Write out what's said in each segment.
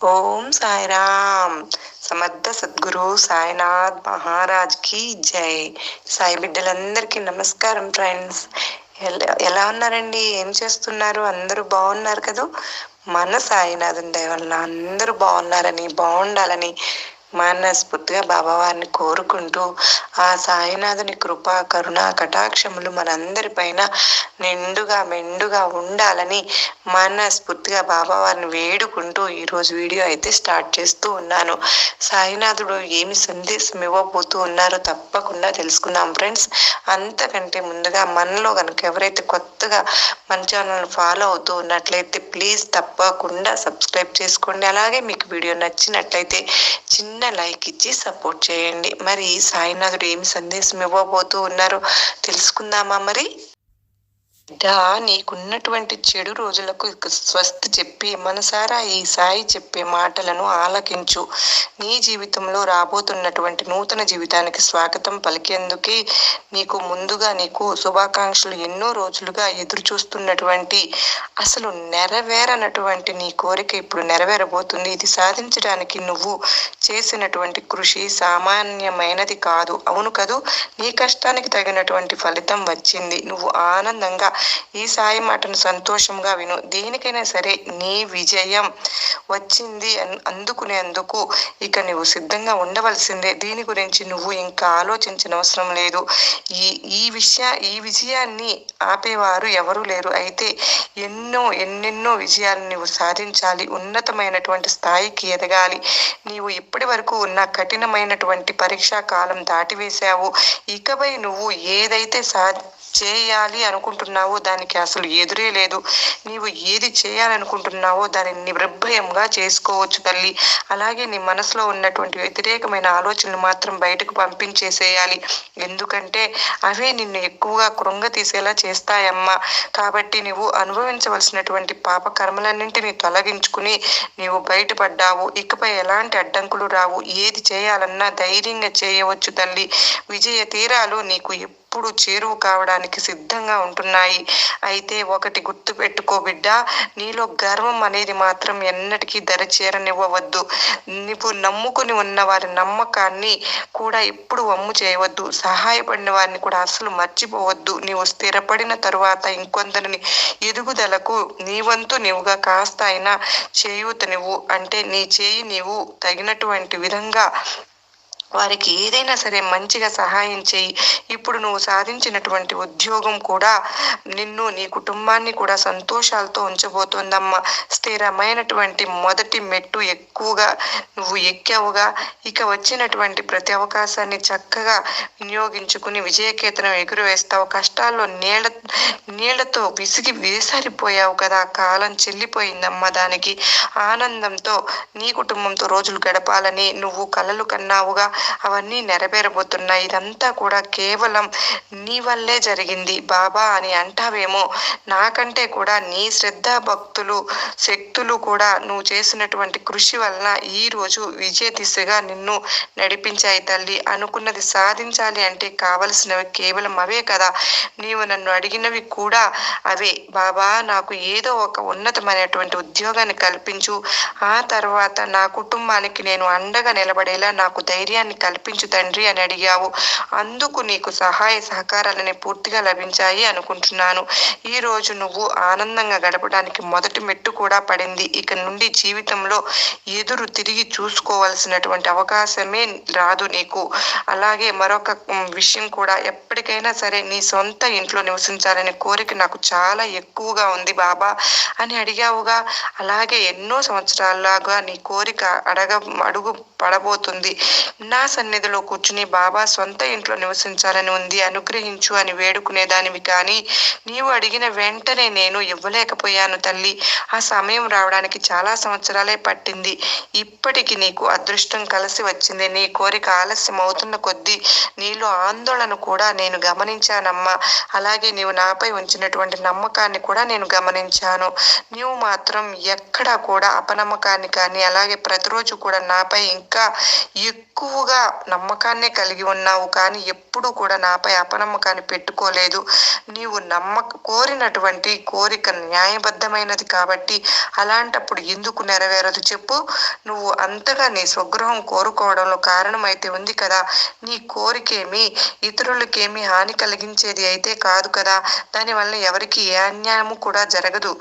ఓం సాయిరామ్. సమర్థ సద్గురు సాయినాథ్ మహారాజ్కి జై. సాయి బిడ్డలందరికీ నమస్కారం ఫ్రెండ్స్. ఎలా ఎలా ఉన్నారండి? ఏం చేస్తున్నారు? అందరూ బాగున్నారు కదా? మన సాయినాథన్ దయ వల్ల అందరూ బాగున్నారని బాగుండాలని మనస్ఫూర్తిగా బాబావారిని కోరుకుంటూ ఆ సాయినాథుని కృప కరుణ కటాక్షములు మనందరిపైన నిండుగా మెండుగా ఉండాలని మనస్ఫూర్తిగా బాబావారిని వేడుకుంటూ ఈరోజు వీడియో అయితే స్టార్ట్ చేస్తూ ఉన్నాను. సాయినాథుడు ఏమి సందేశం ఇవ్వబోతూ ఉన్నారో తప్పకుండా తెలుసుకుందాం ఫ్రెండ్స్. అంతకంటే ముందుగా మనలో కనుక ఎవరైతే కొత్తగా మన ఛానల్ ఫాలో అవుతూ ఉన్నట్లయితే ప్లీజ్ తప్పకుండా సబ్స్క్రైబ్ చేసుకోండి. అలాగే మీకు వీడియో నచ్చినట్లయితే చిన్న లైక్ ఇచ్చి సపోర్ట్ చేయండి. మరి సాయినాథుడు ఏమి సందేశం ఇవ్వబోతూ ఉన్నారో తెలుసుకుందామా మరి? బిడ్డా నీకున్నటువంటి చెడు రోజులకు స్వస్తి చెప్పి మనసారా ఈ సాయి చెప్పే మాటలను ఆలకించు. నీ జీవితంలో రాబోతున్నటువంటి నూతన జీవితానికి స్వాగతం పలికేందుకే నీకు ముందుగా నీకు శుభాకాంక్షలు ఎన్నో రోజులుగా ఎదురు చూస్తున్నటువంటి అసలు నెరవేరనటువంటి నీ కోరిక ఇప్పుడు నెరవేరబోతుంది. ఇది సాధించడానికి నువ్వు చేసినటువంటి కృషి సామాన్యమైనది కాదు. అవును కదూ? నీ కష్టానికి తగినటువంటి ఫలితం వచ్చింది. నువ్వు ఆనందంగా ఈ సాయి మాటను సంతోషంగా విను. దేనికైనా సరే నీ విజయం వచ్చింది అందుకునేందుకు ఇక నువ్వు సిద్ధంగా ఉండవలసిందే. దీని గురించి నువ్వు ఇంకా ఆలోచించిన అవసరం లేదు. ఈ ఈ విషయ ఈ విజయాన్ని ఆపేవారు ఎవరూ లేరు. అయితే ఎన్నో ఎన్నెన్నో విజయాలు నువ్వు సాధించాలి. ఉన్నతమైనటువంటి స్థాయికి ఎదగాలి. నీవు ఇప్పటి వరకు ఉన్న కఠినమైనటువంటి పరీక్షా కాలం దాటివేశావు. ఇకపై నువ్వు ఏదైతే సా చేయాలి అనుకుంటున్నావు దానికి అసలు ఎదురే లేదు. నీవు ఏది చేయాలనుకుంటున్నావో దానిని నిర్భయంగా చేసుకోవచ్చు తల్లి. అలాగే నీ మనసులో ఉన్నటువంటి వ్యతిరేకమైన ఆలోచనలు మాత్రం బయటకు పంపించేసేయాలి. ఎందుకంటే అవే నిన్ను ఎక్కువగా కృంగ తీసేలా చేస్తాయమ్మా. కాబట్టి నువ్వు అనుభవించవలసినటువంటి పాప కర్మలన్నింటినీ తొలగించుకుని నీవు బయటపడ్డావు. ఇకపై ఎలాంటి అడ్డంకులు రావు. ఏది చేయాలన్నా ధైర్యంగా చేయవచ్చు తల్లి. విజయ తీరాలు నీకు ఎప్పుడు చేరువు కావడానికి సిద్ధంగా ఉంటున్నాయి. అయితే ఒకటి గుర్తు పెట్టుకో బిడ్డ నీలో గర్వం అనేది మాత్రం ఎన్నటికీ దరి చేరనివ్వవద్దు నువ్వు నమ్ముకుని ఉన్న వారి నమ్మకాన్ని కూడా ఎప్పుడు వమ్ము చేయవద్దు. సహాయపడిన వారిని కూడా అసలు మర్చిపోవద్దు. నీవు స్థిరపడిన తరువాత ఇంకొందరిని ఎదుగుదలకు నీ వంతు నీవుగా కాస్త అయినా చేయూత నువ్వు అంటే నీ చేయి నీవు తగినటువంటి విధంగా వారికి ఏదైనా సరే మంచిగా సహాయం చేయి. ఇప్పుడు నువ్వు సాధించినటువంటి ఉద్యోగం కూడా నిన్ను నీ కుటుంబాన్ని కూడా సంతోషాలతో ఉంచబోతోందమ్మా. స్థిరమైనటువంటి మొదటి మెట్టు ఎక్కువగా నువ్వు ఎక్కావుగా. ఇక వచ్చినటువంటి ప్రతి అవకాశాన్ని చక్కగా వినియోగించుకుని విజయకేతనం ఎగురవేస్తావు. కష్టాల్లో నీళ్ళ నీళ్ళతో విసిగి వేసారిపోయావు కదా కాలం చెల్లిపోయిందమ్మా దానికి. ఆనందంతో నీ కుటుంబంతో రోజులు గడపాలని నువ్వు కలలు కన్నావుగా అవన్నీ నెరవేరబోతున్నాయి. ఇదంతా కూడా కేవలం నీ వల్లే జరిగింది బాబా అని అంటావేమో. నాకంటే కూడా నీ శ్రద్ధ భక్తులు శక్తులు కూడా నువ్వు చేసినటువంటి కృషి వలన ఈ రోజు విజయ దిశగా నిన్ను నడిపించాయి తల్లి. అనుకున్నది సాధించాలి అంటే కావలసినవి కేవలం అవే కదా. నీవు నన్ను అడిగిన అడిగినవి కూడా అవే. బాబా నాకు ఏదో ఒక ఉన్నతమైనటువంటి ఉద్యోగాన్ని కల్పించు. ఆ తర్వాత నా కుటుంబానికి నేను అండగా నిలబడేలా నాకు ధైర్యాన్ని కల్పించు తండ్రి అని అడిగావు. అందుకు నీకు సహాయ సహకారాలని పూర్తిగా లభించాయి అనుకుంటున్నాను. ఈ రోజు నువ్వు ఆనందంగా గడపడానికి మొదటి మెట్టు కూడా పడింది. ఇక నుండి జీవితంలో ఎదురు తిరిగి చూసుకోవాల్సినటువంటి అవకాశమే రాదు నీకు. అలాగే మరొక విషయం కూడా. ఎప్పటికైనా సరే నీ సొంత ఇంట్లో నివసించాలనే కోరిక నాకు చాలా ఎక్కువగా ఉంది బాబా అని అడిగావుగా. అలాగే ఎన్నో సంవత్సరాలుగా నీ కోరిక అడగ అడుగు పడబోతుంది. నా సన్నిధిలో కూర్చుని బాబా సొంత ఇంట్లో నివసించాలని ఉంది అనుగ్రహించు అని వేడుకునేదానివి కానీ నీవు అడిగిన వెంటనే నేను ఇవ్వలేకపోయాను తల్లి. ఆ సమయం రావడానికి చాలా సంవత్సరాలే పట్టింది. ఇప్పటికి నీకు అదృష్టం కలిసి వచ్చింది. నీ కోరిక ఆలస్యం అవుతున్న కొద్దీ నీలో ఆందోళన కూడా నేను గమనించానమ్మా. అలాగే నీవు నాపై ఉంచినటువంటి నమ్మకాన్ని కూడా నేను గమనించాను. నీవు మాత్రం ఎక్కడా కూడా అపనమ్మకాన్ని కానీ అలాగే ప్రతిరోజు కూడా నాపై ఇంకా ఎక్కువగా నమ్మకాన్నే కలిగి ఉన్నావు. కానీ ఎప్పుడూ కూడా నాపై అపనమ్మకాన్ని పెట్టుకోలేదు. నీవు నమ్మక కోరినటువంటి కోరిక న్యాయబద్ధమైనది కాబట్టి అలాంటప్పుడు ఎందుకు నెరవేరదు చెప్పు. నువ్వు అంతగా నీ స్వగృహం కోరుకోవడంలో కారణమైతే ఉంది కదా. నీ కోరికేమి ఇతరులకేమి హాని కలిగించేది అయితే కాదు కదా. దానివల్ల ఎవరికి ఏ అన్యాయము కూడా జరగదు.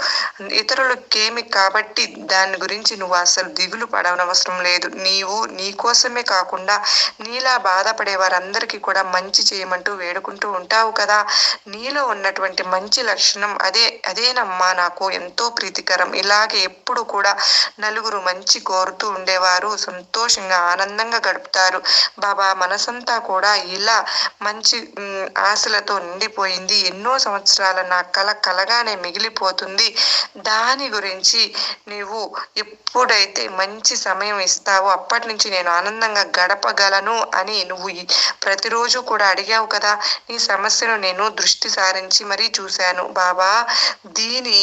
ఇతరులకేమి కాబట్టి దాని గురించి నువ్వు అసలు దిగులు పడవనవసరం లేదు. నీవు నీ కోసమే కాకుండా నీలా బాధపడే వారందరికీ కూడా మంచి చేయమంటూ వేడుకుంటూ ఉంటావు కదా. నీలో ఉన్నటువంటి మంచి లక్షణం అదే అదేనమ్మా నాకు ఎంతో ప్రీతికరం. ఇలాగే ఎప్పుడు కూడా నలుగురు మంచి కోరుతూ ఉండేవారు. సంతోషంగా ఆనందంగా గడుపుతారు. బాబా మనసంతా కూడా ఇలా మంచి ఆశలతో నిండిపోయింది. ఎన్నో సంవత్సరాల నా కల కలగానే మిగిలిపోతుంది. దాని గురించి నీవు ఎప్పుడైతే మంచి సమయం ఇస్తావో అప్పటి నుంచి నేను ఆనందంగా గడపగలను అని నువ్వు ప్రతిరోజు కూడా అడిగావు కదా. నీ సమస్యను నేను దృష్టి సారించి మరీ చూశాను. బాబా దీని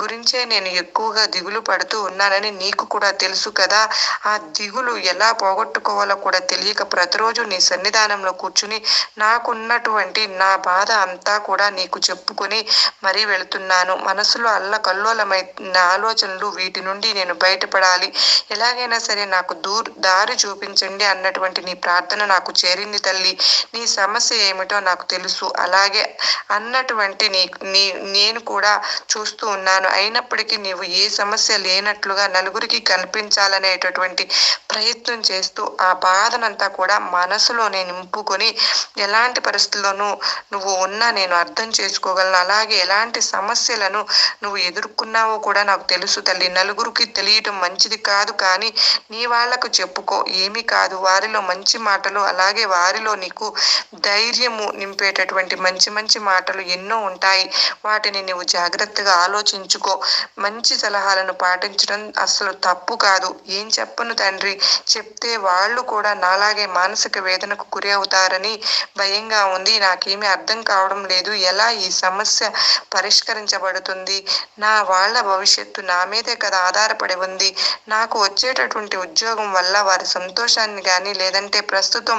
గురించే నేను ఎక్కువగా దిగులు పడుతూ ఉన్నానని నీకు కూడా తెలుసు కదా. ఆ దిగులు ఎలా పోగొట్టుకోవాలో కూడా తెలియక ప్రతిరోజు నీ సన్నిధానంలో కూర్చుని నాకున్నటువంటి నా బాధ అంతా కూడా నీకు చెప్పుకొని మరీ వెళుతున్నాను. మనసులో అల్ల కల్లోలమైన ఆలోచనలు వీటి నుండి నేను బయటపడాలి. ఎలాగైనా సరే నాకు దూర్ దారి చూపించండి అన్నటువంటి నీ ప్రార్థన నాకు చేరింది తల్లి. నీ సమస్య ఏమిటో నాకు తెలుసు. అలాగే అన్నటువంటి నీ నీ నేను కూడా చూస్తూ ఉన్నాను. అయినప్పటికీ నీవు ఏ సమస్య లేనట్లుగా నలుగురికి కనిపించాలనేటటువంటి ప్రయత్నం చేస్తూ ఆ బాధనంతా కూడా మనసులోనే నింపుకొని ఎలాంటి పరిస్థితుల్లోనూ నువ్వు ఉన్నా నేను అర్థం చేసుకోగలను. అలాగే ఎలాంటి సమస్యలను నువ్వు ఎదుర్కొన్నావో కూడా నాకు తెలుసు తల్లి. నలుగురికి తెలియటం మంచిది కాదు కానీ నీ వాళ్ళకు చెప్పుకో. ఏమీ కాదు. వారిలో మంచి మాటలు అలాగే వారిలో నీకు ధైర్యము నింపేటటువంటి మంచి మంచి మాటలు ఎన్నో ఉంటాయి. వాటిని నువ్వు జాగ్రత్తగా ఆలోచించుకో. మంచి సలహాలను పాటించడం అసలు తప్పు కాదు. ఏం చెప్పను తండ్రి? చెప్తే వాళ్ళు కూడా నాలాగే మానసిక వేదనకు గురి అవుతారని భయంగా ఉంది. నాకేమీ అర్థం కావడం లేదు. ఎలా ఈ సమస్య పరిష్కరించబడుతుంది? నా వాళ్ళ భవిష్యత్తు నా మీదే కదా ఆధారపడి ఉంది. నాకు వచ్చేటటువంటి ఉద్యోగం వల్ల వారి సంతోషాన్ని కానీ లేదంటే ప్రస్తుతం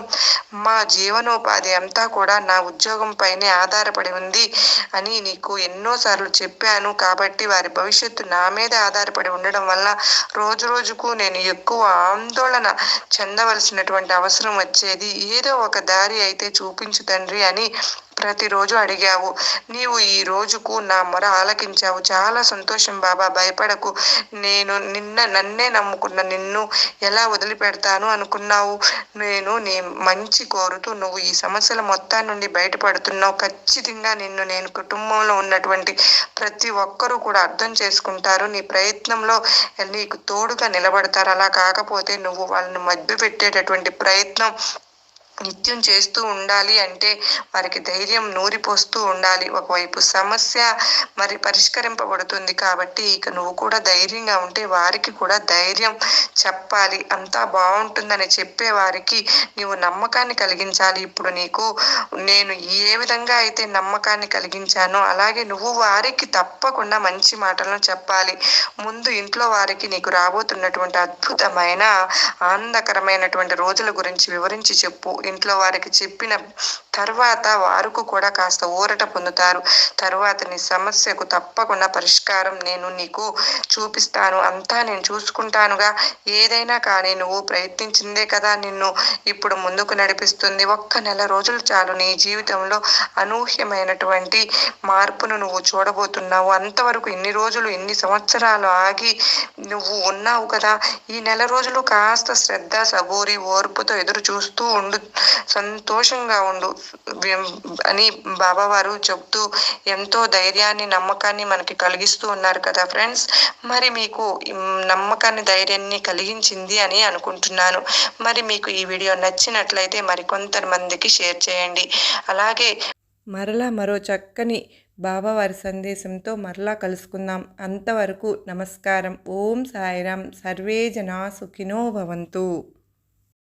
మా జీవనం జీవనోపాధి అంతా కూడా నా ఉద్యోగం పైనే ఆధారపడి ఉంది అని నీకు ఎన్నోసార్లు చెప్పాను. కాబట్టి వారి భవిష్యత్తు నా మీద ఆధారపడి ఉండడం వల్ల రోజు రోజుకు నేను ఎక్కువ ఆందోళన చెందవలసినటువంటి అవసరం వచ్చేది. ఏదో ఒక దారి అయితే చూపించు తండ్రి అని ప్రతిరోజు అడిగావు. నీవు ఈ రోజుకు నా మొర ఆలకించావు. చాలా సంతోషం బాబా భయపడకు. నేను నిన్న నన్నే నమ్ముకున్న నిన్ను ఎలా వదిలిపెడతాను అనుకున్నావు. నేను నీ మంచి కోరుతూ నువ్వు ఈ సమస్యల మొత్తం నుండి బయటపడుతున్నావు. ఖచ్చితంగా నిన్ను నేను కుటుంబంలో ఉన్నటువంటి ప్రతి ఒక్కరూ కూడా అర్థం చేసుకుంటారు. నీ ప్రయత్నంలో నీకు తోడుగా నిలబడతారు. అలా కాకపోతే నువ్వు వాళ్ళని మధ్య పెట్టేటటువంటి ప్రయత్నం నిత్యం చేస్తూ ఉండాలి అంటే వారికి ధైర్యం నూరిపోస్తూ ఉండాలి. ఒకవైపు సమస్య మరి పరిష్కరింపబడుతుంది కాబట్టి ఇక నువ్వు కూడా ధైర్యంగా ఉంటే వారికి కూడా ధైర్యం చెప్పాలి. అంతా బాగుంటుందని చెప్పే వారికి నీవు నమ్మకాన్ని కలిగించాలి. ఇప్పుడు నీకు నేను ఏ విధంగా అయితే నమ్మకాన్ని కలిగించానో అలాగే నువ్వు వారికి తప్పకుండా మంచి మాటలను చెప్పాలి. ముందు ఇంట్లో వారికి నీకు రాబోతున్నటువంటి అద్భుతమైన ఆనందకరమైనటువంటి రోజుల గురించి వివరించి చెప్పు. ఇంట్లో వారికి చెప్పిన తర్వాత వారికి కూడా కాస్త ఊరట పొందుతారు. తర్వాత నీ సమస్యకు తప్పకుండా పరిష్కారం నేను నీకు చూపిస్తాను. అంతా నేను చూసుకుంటానుగా. ఏదైనా కానీ నువ్వు ప్రయత్నించిందే కదా నిన్ను ఇప్పుడు ముందుకు నడిపిస్తుంది. ఒక్క నెల రోజులు చాలు నీ జీవితంలో అనూహ్యమైనటువంటి మార్పును నువ్వు చూడబోతున్నావు. అంతవరకు ఇన్ని రోజులు ఇన్ని సంవత్సరాలు ఆగి నువ్వు ఉన్నావు కదా. ఈ నెల రోజులు కాస్త శ్రద్ధ సబూరి ఓర్పుతో ఎదురు చూస్తూ ఉండు. సంతోషంగా ఉండు. అని బాబావారు చెప్తూ ఎంతో ధైర్యాన్ని నమ్మకాన్ని మనకి కలిగిస్తూ ఉన్నారు కదా ఫ్రెండ్స్. మరి మీకు నమ్మకాన్ని ధైర్యాన్ని కలిగించింది అని అనుకుంటున్నాను. మరి మీకు ఈ వీడియో నచ్చినట్లయితే మరి కొంతమందికి షేర్ చేయండి. అలాగే మరలా మరో చక్కని బాబావారి సందేశంతో మరలా కలుసుకుందాం. అంతవరకు నమస్కారం. ఓం సాయిరాం. సర్వే జనా సుఖినో భవంతు.